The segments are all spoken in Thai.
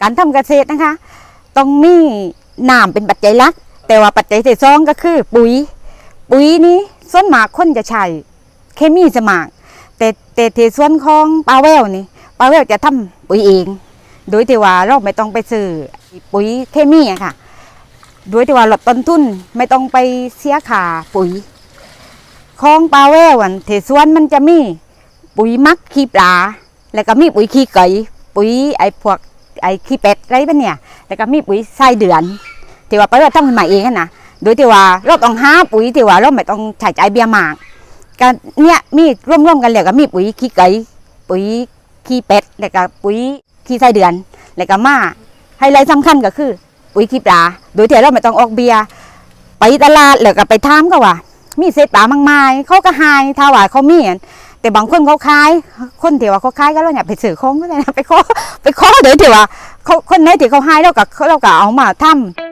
การทำเกษตรนะคะ ต้องมีน้ำเป็นปัจจัยหลัก แต่ว่าปัจจัยที่สองก็คือ ปุ๋ย ปุ๋ยนี้ส่วนมากคนจะใช้เคมีสมากแต่แต่ที่ส่วนของปลาแววนี่ปลาแววจะทำปุ๋ยเอง โดยที่ว่าเราไม่ต้องไปซื้อปุ๋ยเคมีอะค่ะ โดยที่ว่าลดต้นทุนไม่ต้องไปเสียค่าปุ๋ยของปลาแววอันที่วนมันจะมีปุ๋ยมักขี้ปลา แล้วก็มีปุ๋ยขี้ไก่ปุ๋ยไอ้พวก ไอ้ขี้เป็ดไรแบบเนี่ย แล้วก็มีปุ๋ยไส้เดือนที่ว่าไปลาแววทำขึ้นมาเองนะโดยที่ว่าเราต้องหาปุ๋ยที่ว่าเราไม่ต้องใช้จ่ายเบี้ยมากก็เนี่ยมีร่วมๆกันแล้วก็มีปุ๋ยขี้ไก่ปุ๋ยขี้เป็ดแล้วก็ปุ๋ยขี้ไส้เดือนแล้วก็มาไฮไลท์สำคัญก็คือ ปุ๋ยขี้ปลาโดยที่เราไม่ต้องออกเบียไปตลาดแล้วก็ไปถามก็ว่า มีเศษปลามากมาย เขาก็หายถ้าว่าเขามีอัน แต่บางคนเขาขาย คนที่ว่าเขาขายก็เราเนี่ยไปสื่อของก็ได้นะไปขอไปขอเดยที่ว่าเขาคนไหนที่เขาให้เราก็เราก็เอามาทำ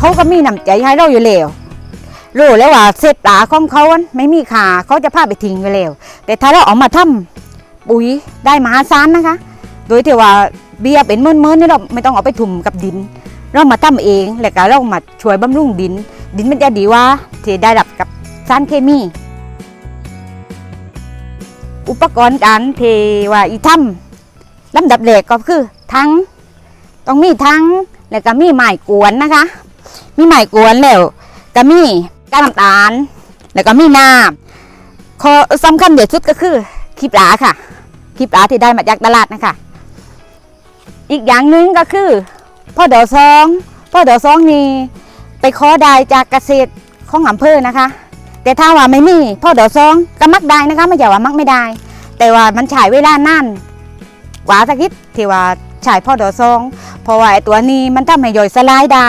เขาก็มีน้ำใจให้เราอยู่แล้วรู้แล้วว่าเศษปลาของเขาอันไม่มีค่าเขาจะพาไปทิ้งไปแล้ว แต่ถ้าเราเอามาทำปุ๋ยได้มหาศาลนะคะ โดยที่ว่าเบียเป็นเมื่อนๆนี่เราไม่ต้องเอาไปถุ่มกับดิน เรามาทำเองแล้วก็เรามาช่วยบำรุงดิน ดินมันจะดีว่าที่ได้รับกับสารเคมี อุปกรณ์การเทว่าอีทำลำดับแรกก็คือทั้งต้องมีทั้งแล้วก็มีไม้กวนนะคะ มีไม้กวนแล้วก็มีก้านน้ำตาล แล้วก็มีน้ำข้อสำคัญเด็ดสุดก็คือขี้ปลาค่ะขี้ปลาที่ได้มาจากตลาดนะคะ อีกอย่างหนึ่งก็คือพ่อเดอซองพ่อเดอซองนี่ไปขอได้จากเกษตรของอำเภอนะคะ แต่ถ้าว่าไม่มีพ่อเดอซองก็มักได้นะคะ ไม่ใช่ว่ามักไม่ได้ แต่ว่ามันใช้เวลานานกว่าสักนิดที่ว่าใช้พ่อเดอซองเพราะว่าไอตัวนี้มันทำให้ย่อยสลายได้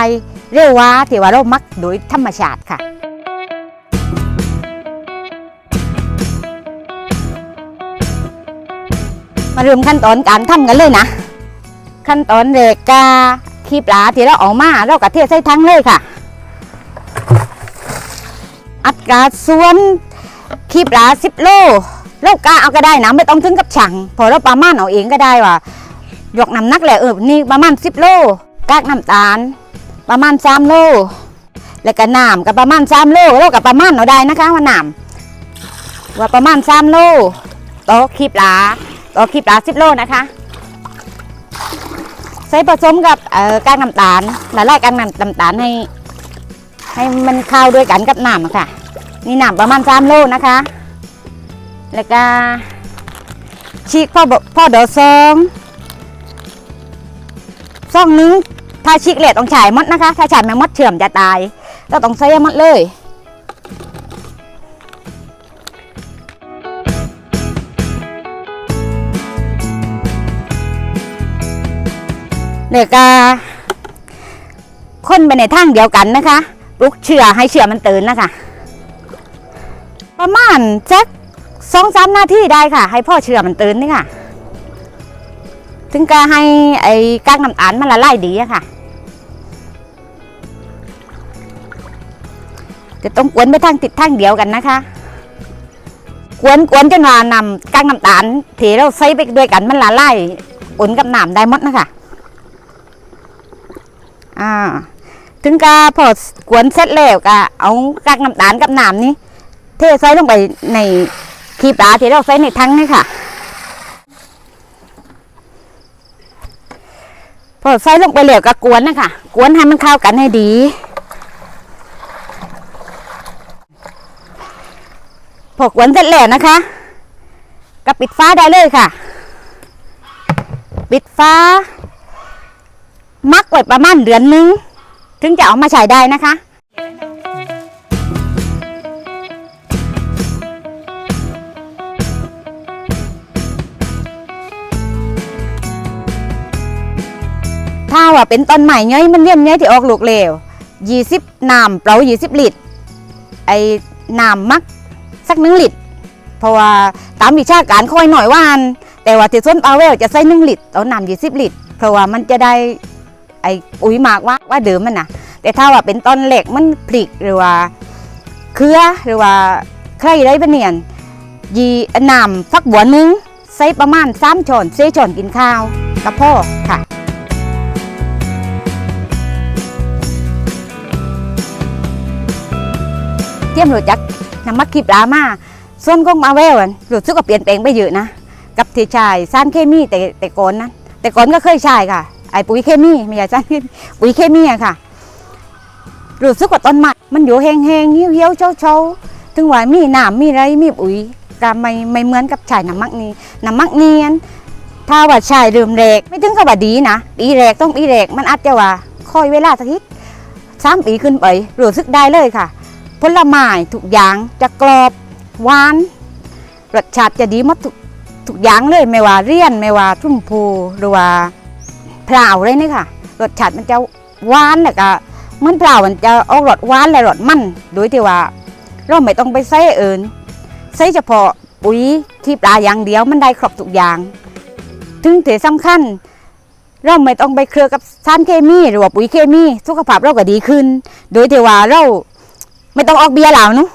เร็วกว่าที่ว่าเรามักโดยธรรมชาติค่ะมาเริ่มขั้นตอนการทำกันเลยนะ ขั้นตอนแรกกาขี้ปลาที่เราออกมาเราก็เทใส่ทั้งเลยค่ะ อัดกาส่วนขี้ปลาสิบโลเรากาเอาก็ได้นะไม่ต้องถึงกับฉังพอเราประมาณเอาเองก็ได้ว่ายกน้ำหนักแหละเออนี่ประมาณ10โลกากน้ำตาล ประมาณ3โลแล้วก็น้ำก็ประมาณ3โลแล้วก็ประมาณเอาได้นะคะว่าน้ำว่าประมาณ3โลต่อขีปลาต่อขีปลา10โลนะคะใส่ผสมกับเอ่อกากน้ำตาลละลายกากน้ำน้ำตาลให้ ให้มันเข้าด้วยกันกับน้ำค่ะ นี่น้ำประมาณ3โลนะคะ แล้วก็ฉีกพ่อบ่พ่อเดอซองซองนึง ถ้าชิกเลตต้องฉายมดนะคะ ถ้าฉายแมงมดเชื่อมจะตายเราต้องใส่มดเลยเด็กก็คนไปในทางเดียวกันนะคะปลุกเชื่อให้เชื่อมันตื่นนะคะ ประมาณสักสองสามนาทีได้ค่ะ ให้พ่อเชื่อมันตื่นนี่ค่ะ ถึงก็ให้ไอ้กากน้ำตาลมันละลายดีอะค่ะ จะต้องกวนไปทางติดทางเดียวกันนะคะกวนกวนจนว่านำกากน้ำตาลที่เราใส่ไปด้วยกันมันละลายปนกับน้ำได้หมดนะคะอ่าถึงก็พอกวนเสร็จแล้วก็เอากากน้ำตาลกับน้ำนี้เทใส่ลงไปในขี้ปลาที่เราใส่ในทั้งนี่ค่ะ พอใส่ลงไปเหลวก็กวนนะคะกวนให้มันเข้ากันให้ดี พอกวนเสร็จแล้วนะคะ ก็ปิดฟ้าได้เลยค่ะ ปิดฟ้า มักไว้ประมาณเดือนนึง ถึงจะเอามาใช้ได้นะคะ ถ้าว่าเป็นต้นใหม่เงยมันเลี่ยมเงยที่ออกลูกเลวยี่สิบน้ำเปล่ายี่สิบลิตร ไอ้น้ำมักสักหนึ่งลิตร เพราะว่าตามวิชาการค่อยหน่อยว่าอันแต่ว่าที่ส้นปลาเวลจะใส่หนึ่งลิตรเอาน้ำยี่สิบลิตร เพราะว่ามันจะได้ไอปุ๋ยหมากว่าว่าเดิมมันนะแต่ถ้าว่าเป็นต้นเหล็กมันพลิกหรือว่าเครือหรือว่าใครได้ปะเนียนยีน้ำฟักบัวหนึงใส่ประมาณสามช้อนเซช้อนกินข้าวกับพ่อค่ะ เทียมรู้จักน้ำมักขีปลามาส่วนของมาแววรู้สึกว่าเปลี่ยนแปลงไปเยอะนะ กับที่ใช้สารเคมีแต่แต่ก่อนนะแต่ก่อนก็เคยใช้ค่ะ ไอ้ปุ๋ยเคมีไม่ใช่สารเคมีปุ๋ยเคมีอะค่ะรู้สึกว่าต้นไม้มันอยู่แห้งๆเหี่ยวๆเฉาๆถึงว่ามีน้ำมีไรมีปุ๋ยก็ไม่ไม่เหมือนกับใช้น้ำมักนี้น้ำมักเนียนถ้าว่าใช้เริ่มแรกไม่ถึงกับว่าดีนะปีแรกต้องปีแรกมันอาจจะว่าคอยเวลาสักทีสามปีขึ้นไปรู้สึกได้เลยค่ะ ผลไม้ทุกอย่างจะกรอบหวานรสชาติจะดีหมดทุกทุกอย่างเลยไม่ว่าเรียนไม่ว่าทุ่มพูหรือว่าเปล่าเลยนี่ค่ะรสชาติมันจะหวานแล้วก็เหมันเปล่ามันจะออกรสหวานและรสมันโดยที่ว่า เราไม่ต้องไปใส่เอิญใส่เฉพาะปุ๋ยที่ปลาอย่างเดียวมันได้ครบทุกอย่าง ถึงที่สำคัญ เราไม่ต้องไปเคลือกับสารเคมีหรือว่าปุ๋ยเคมี สุขภาพเราก็ดีขึ้น โดยที่ว่าเรา ไม่ต้องออกเบียร์เหล่าเนาะ